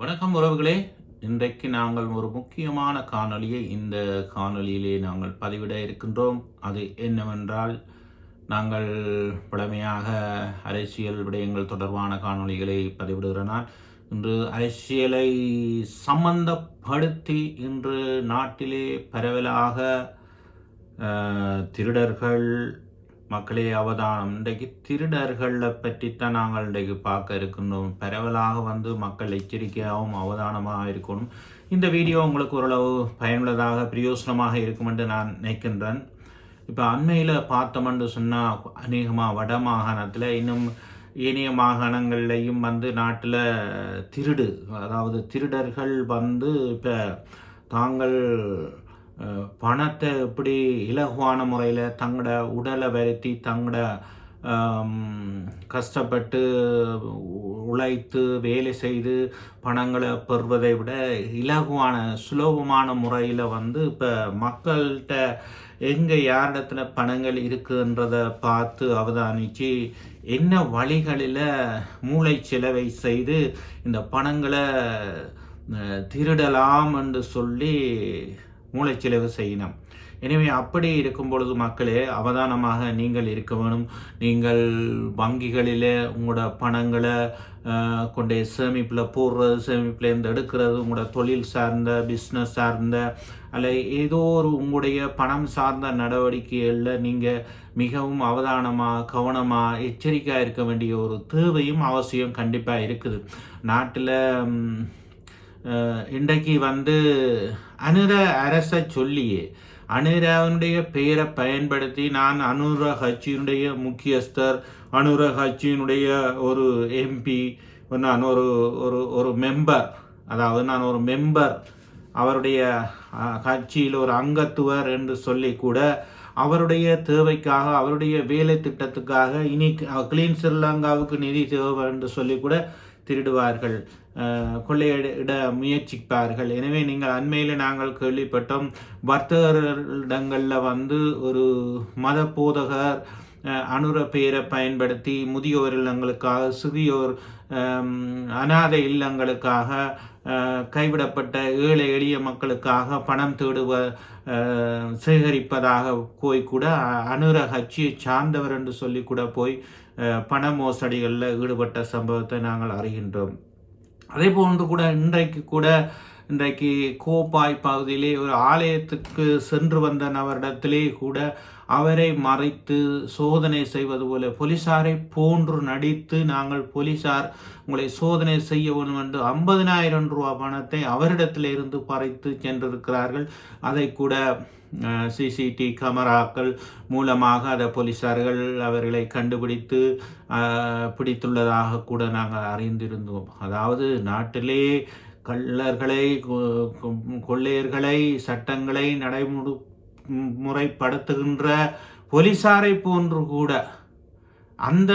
வணக்கம் உறவுகளே. இன்றைக்கு நாங்கள் ஒரு முக்கியமான காணொளியை இந்த காணொளியிலே நாங்கள் பதிவிட இருக்கின்றோம். அது என்னவென்றால் நாங்கள் பழமையாக அரசியல் விடயங்கள் தொடர்பான காணொளிகளை பதிவிடுகிறனால் இன்று அரசியலை சம்பந்தப்படுத்தி இன்று நாட்டிலே பரவலாக திருடர்கள் மக்களே அவதானம் இன்றைக்கு திருடர்களை பற்றித்தான் நாங்கள் இன்றைக்கு பார்க்க இருக்கின்றோம். பரவலாக வந்து மக்கள் எச்சரிக்கையாகவும் அவதானமாக இருக்கணும். இந்த வீடியோ உங்களுக்கு ஓரளவு பயனுள்ளதாக பிரயோசனமாக இருக்கும் என்று நான் நினைக்கின்றேன். இப்போ அண்மையில் பார்த்தோம்னு சொன்னால் அநேகமாக வட மாகாணத்தில் இன்னும் ஏனைய மாகாணங்கள்லையும் வந்து நாட்டில் திருடு அதாவது திருடர்கள் வந்து இப்போ தாங்கள் பணத்தை எப்படி இலகுவான முறையில் தங்களோட உடலை வருத்தி தங்களோட கஷ்டப்பட்டு உழைத்து வேலை செய்து பணங்களை பெறுவதை விட இலகுவான சுலபமான முறையில் வந்து இப்போ மக்கள்கிட்ட எங்கே யாரிடத்துல பணங்கள் இருக்குன்றதை பார்த்து அவதானித்து என்ன வழிகளில் மூளை செலவை செய்து இந்த பணங்களை திருடலாம் என்று சொல்லி மூளைச்செலவு செய்யணும் எனவே அப்படி இருக்கும் பொழுது மக்களே அவதானமாக நீங்கள் இருக்க வேணும் நீங்கள் வங்கிகளில் உங்களோட பணங்களை கொண்டே சேமிப்பில் போடுறது சேமிப்பிலேருந்து எடுக்கிறது உங்களோட தொழில் சார்ந்த பிஸ்னஸ் சார்ந்த அல்ல ஏதோ ஒரு உங்களுடைய பணம் சார்ந்த நடவடிக்கைகளில் நீங்கள் மிகவும் அவதானமாக கவனமாக எச்சரிக்கையாக இருக்க வேண்டிய ஒரு தேவையும் அவசியம் கண்டிப்பாக இருக்குது. நாட்டில் இன்றைக்கு வந்து அனுர அரசை சொல்லியே அனுராவினுடைய பெயரை பயன்படுத்தி நான் அனுர கட்சியினுடைய முக்கியஸ்தர் அனுர கட்சியினுடைய ஒரு எம்பி நான் ஒரு ஒரு ஒரு மெம்பர் அதாவது நான் ஒரு மெம்பர் அவருடைய கட்சியில் ஒரு அங்கத்துவர் என்று சொல்லி கூட அவருடைய தேவைக்காக அவருடைய வேலை திட்டத்துக்காக இனி கிளீன் ஸ்ரீலங்காவுக்கு நிதி தேவை என்று சொல்லி கூட திருடுவார்கள் கொள்ளையிட முயற்சிப்பார்கள். எனவே நீங்கள் அண்மையில் நாங்கள் கேள்விப்பட்டோம் வர்த்தகர்களிடங்களில் வந்து ஒரு மத போதகர் அனுர பெயரை பயன்படுத்தி முதியோர் இல்லங்களுக்காக சிறியோர் அனாதை இல்லங்களுக்காக கைவிடப்பட்ட ஏழை எளிய மக்களுக்காக பணம் தேடுவ சேகரிப்பதாக போய் கூட அனுர கட்சியை சார்ந்தவர் என்று சொல்லி கூட போய் பண மோசடிகளில் ஈடுபட்ட சம்பவத்தை நாங்கள் அறிகின்றோம். அதே போன்று கூட இன்றைக்கு கூட இன்றைக்கு கோப்பாய் பகுதியிலே ஒரு ஆலயத்துக்கு சென்று வந்த நபரிடத்திலே கூட அவரை மறைத்து சோதனை செய்வது போல போலீசாரை போன்று நடித்து நாங்கள் போலீசார் உங்களை சோதனை செய்ய வேண்டும் என்று ஐம்பதினாயிரம் ரூபா பணத்தை அவரிடத்தில் இருந்து பறித்து சென்றிருக்கிறார்கள். அதை கூட சிசிடி கேமராக்கள் மூலமாக அதை போலீசார்கள் அவர்களை கண்டுபிடித்து பிடித்துள்ளதாக கூட நாங்கள் அறிந்திருந்தோம். அதாவது நாட்டிலே கள்ளர்களை கொ- கொ- கொள்ளையர்களை சட்டங்களை நடைமுறை முறைப்படுத்துகின்ற போலீசாரை போன்று கூட அந்த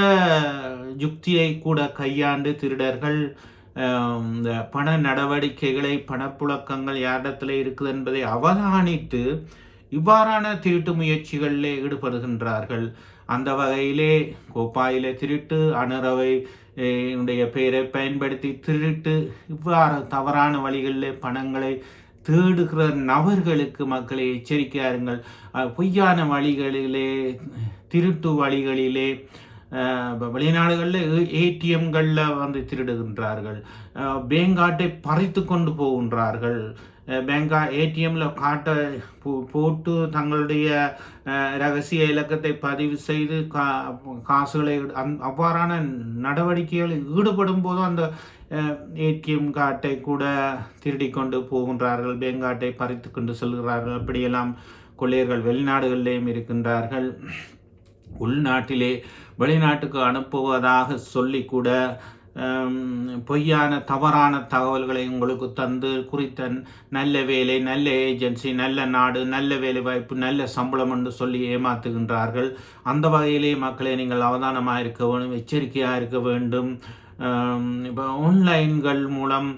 யுக்தியை கூட கையாண்டு திருடர்கள் இந்த பண நடவடிக்கைகளை பணப்புழக்கங்கள் யாரிடத்தில் இருக்குது என்பதை அவதானித்து இவ்வாறான திருட்டு முயற்சிகளிலே ஈடுபடுகின்றார்கள். அந்த வகையிலே கோப்பாயில திருட்டு அணுறவை என்னுடைய உடைய பெயரை பயன்படுத்தி திருட்டு இவ்வாறு தவறான வழிகளில் பணங்களை தேடுகிற நபர்களுக்கு மக்களை எச்சரிக்கையாருங்கள். பொய்யான வழிகளிலே திருட்டு வழிகளிலே வெளிநாடுகளில் ஏடிஎம்களில் வந்து திருடுகின்றார்கள். பேங்காட்டை பறித்து கொண்டு போகின்றார்கள். பேங்கா ஏடிஎம்ல காட்டை போ- போட்டு தங்களுடைய ரகசிய இலக்கத்தை பதிவு செய்து கா காசுகளை அந் அவ்வாறான நடவடிக்கைகளில் ஈடுபடும் போதும் அந்த ஏடிஎம் கார்டை கூட திருடி கொண்டு போகின்றார்கள் பேங்க் பறித்து கொண்டு செல்கிறார்கள் அப்படியெல்லாம் கொள்ளையர்கள் வெளிநாடுகளிலேயும் இருக்கின்றார்கள் உள்நாட்டிலே வெளிநாட்டுக்கு அனுப்புவதாக சொல்லி கூட பொய்யான தவறான தகவல்களை உங்களுக்கு தந்து குறித்த நல்ல வேலை நல்ல ஏஜென்சி நல்ல நாடு நல்ல வேலை வாய்ப்பு நல்ல சம்பளம் என்று சொல்லி ஏமாத்துகின்றார்கள். அந்த வகையிலே மக்களை நீங்கள் அவதானமாக இருக்க வேண்டும் எச்சரிக்கையாக இருக்க வேண்டும் இப்போ ஆன்லைன்கள் மூலம்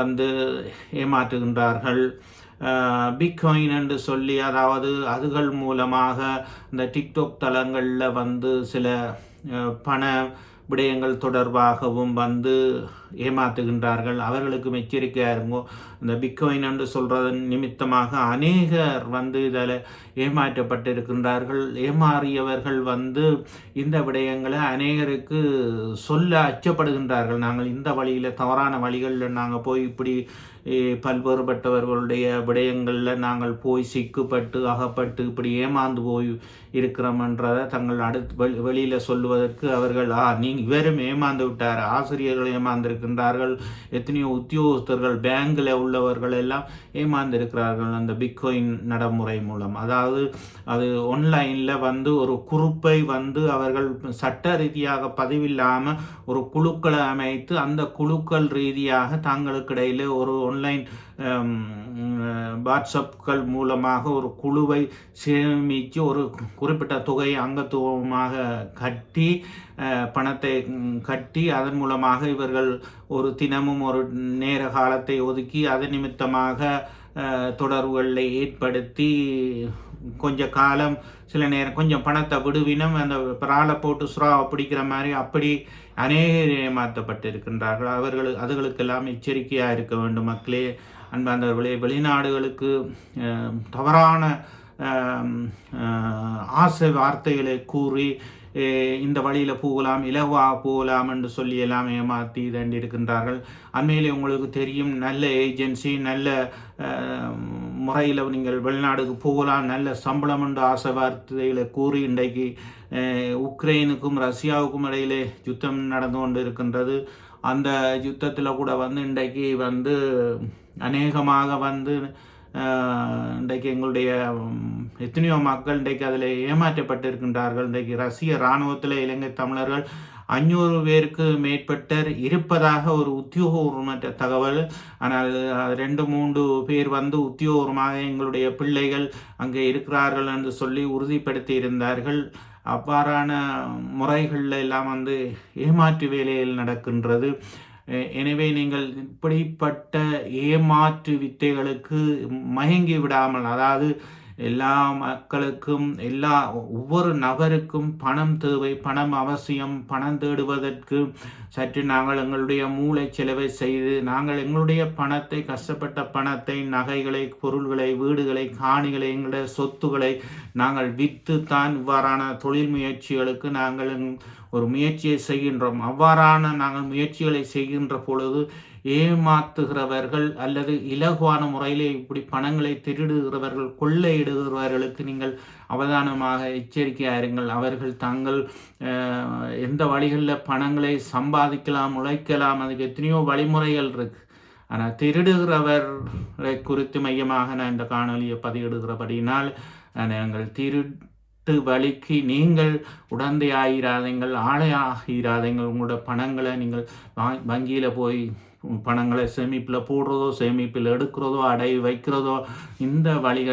வந்து ஏமாற்றுகின்றார்கள். பிட்காயின் என்று சொல்லி அதாவது அதுகள் மூலமாக இந்த டிக்டாக் தளங்களில் வந்து சில பண விடயங்கள் தொடர்பாகவும் வந்து ஏமாத்துகின்றார்கள். அவர்களுக்கும் எச்சரிக்கையாக இருங்கோ இந்த பிட்காயின் என்று சொல்கிறதன் நிமித்தமாக அநேகர் வந்து இதில் ஏமாற்றப்பட்டிருக்கின்றார்கள். ஏமாறியவர்கள் வந்து இந்த விடயங்களை அநேகருக்கு சொல்ல அச்சப்படுகின்றார்கள். நாங்கள் இந்த வழியில் தவறான வழிகளில் நாங்கள் போய் இப்படி பல்வேறுபட்டவர்களுடைய விடயங்களில் நாங்கள் போய் சிக்குப்பட்டு அகப்பட்டு இப்படி ஏமாந்து போய் இருக்கிறோம்ன்றதை தங்கள் அடுத்து வெளியில் சொல்லுவதற்கு அவர்கள் ஆ நீங்கள் இவரும் ஏமாந்து விட்டார். ஆசிரியர்கள் ஏமாந்திருக்கின்றார்கள். எத்தனையோ உத்தியோகஸ்தர்கள் பேங்கில் உள்ளவர்கள் எல்லாம் ஏமாந்திருக்கிறார்கள் அந்த பிட்காயின் நடைமுறை மூலம். அதாவது அது ஒன்லைனில் வந்து ஒரு குறுப்பை வந்து அவர்கள் சட்ட ரீதியாக பதிவில்லாமல் ஒரு குழுக்களை அமைத்து அந்த குழுக்கள் ரீதியாக தங்களுக்கு இடையில் ஒரு ஒன்லைன் வாட்ஸ்அப்கள் மூலமாக ஒரு குழுவை சேமித்து ஒரு குறிப்பிட்ட தொகையை அங்கத்துவமாக கட்டி பணத்தை கட்டி அதன் மூலமாக இவர்கள் ஒரு தினமும் ஒரு நேர காலத்தை ஒதுக்கி அதன் நிமித்தமாக தொடர்புகளை ஏற்படுத்தி கொஞ்ச காலம் சில நேரம் கொஞ்சம் பணத்தை விடுவினம் அந்த பிராலை போட்டு சுறாவை பிடிக்கிற மாதிரி அப்படி அநேகர் ஏமாற்றப்பட்டிருக்கின்றார்கள். அவர்கள் அதுகளுக்கெல்லாம் எச்சரிக்கையாக இருக்க வேண்டும் மக்களே. அன்பாந்தவர்களே வெளிநாடுகளுக்கு தவறான ஆசை வார்த்தைகளை கூறி இந்த வழியில் போகலாம் இலவா போகலாம் என்று சொல்லி எல்லாம் ஏமாற்றி தண்டிருக்கின்றார்கள் அண்மையிலே உங்களுக்கு தெரியும் நல்ல ஏஜென்சி நல்ல முறையில் நீங்கள் வெளிநாடுக்கு போகலாம் நல்ல சம்பளம் என்று ஆசை வார்த்தைகளை கூறி இன்றைக்கு உக்ரைனுக்கும் ரஷ்யாவுக்கும் இடையிலே யுத்தம் நடந்து கொண்டு இருக்கின்றது அந்த யுத்தத்தில் கூட வந்து இன்றைக்கு வந்து அநேகமாக வந்து இன்றைக்கு எங்களுடைய எத்தனையோ மக்கள் இன்றைக்கு அதில் ஏமாற்றப்பட்டிருக்கின்றார்கள். இன்றைக்கு ரஷ்ய இராணுவத்தில் இலங்கை தமிழர்கள் அஞ்சூறு பேருக்கு மேற்பட்டர் இருப்பதாக ஒரு உத்தியோகபூர்வமற்ற தகவல். ஆனால் ரெண்டு மூன்று பேர் வந்து உத்தியோகபூர்வமாக எங்களுடைய பிள்ளைகள் அங்கே இருக்கிறார்கள் என்று சொல்லி உறுதிப்படுத்தி இருந்தார்கள் அவ்வாறான முறைகளில் எல்லாம் வந்து ஏமாற்று வேலையில் நடக்கின்றது. எனவே நீங்கள் இப்படிப்பட்ட ஏமாற்று வித்தைகளுக்கு மயங்கி விடாமல் அதாவது எல்லா மக்களுக்கும் எல்லா ஒவ்வொரு நபருக்கும் பணம் தேவை பணம் அவசியம் பணம் தேடுவதற்கு சற்று நாங்கள் எங்களுடைய மூளை செலவை செய்து நாங்கள் எங்களுடைய பணத்தை கஷ்டப்பட்ட பணத்தை நகைகளை பொருள்களை வீடுகளை காணிகளை எங்களுடைய சொத்துக்களை நாங்கள் விற்று தான் இவ்வாறான தொழில் முயற்சிகளுக்கு நாங்கள் ஒரு முயற்சியை செய்கின்றோம். அவ்வாறான நாங்கள் முயற்சிகளை செய்கின்ற பொழுது ஏமாத்துகிறவர்கள் அல்லது இலகுவான முறையிலே இப்படி பணங்களை திருடுகிறவர்கள் கொள்ளையிடுகிறவர்களுக்கு நீங்கள் அவதானமாக எச்சரிக்கையாக இருங்கள். அவர்கள் தாங்கள் எந்த வழிகளில் பணங்களை சம்பாதிக்கலாம் உழைக்கலாம் அதுக்கு எத்தனையோ வழிமுறைகள் இருக்கு. ஆனால் திருடுகிறவர்களை குறித்து மையமாக நான் இந்த காணொலியை பதிவிடுகிறபடியினால் நாங்கள் திருட்டு வழிக்கு நீங்கள் உடந்தையாகிறாதீங்கள் ஆளையாகிறாதீங்கள் உங்களோட பணங்களை நீங்கள் வங்கியில் போய் பணங்களை சேமிப்பில் போடுறதோ சேமிப்பில் எடுக்கிறதோ அடை வைக்கிறதோ இந்த வழிகள்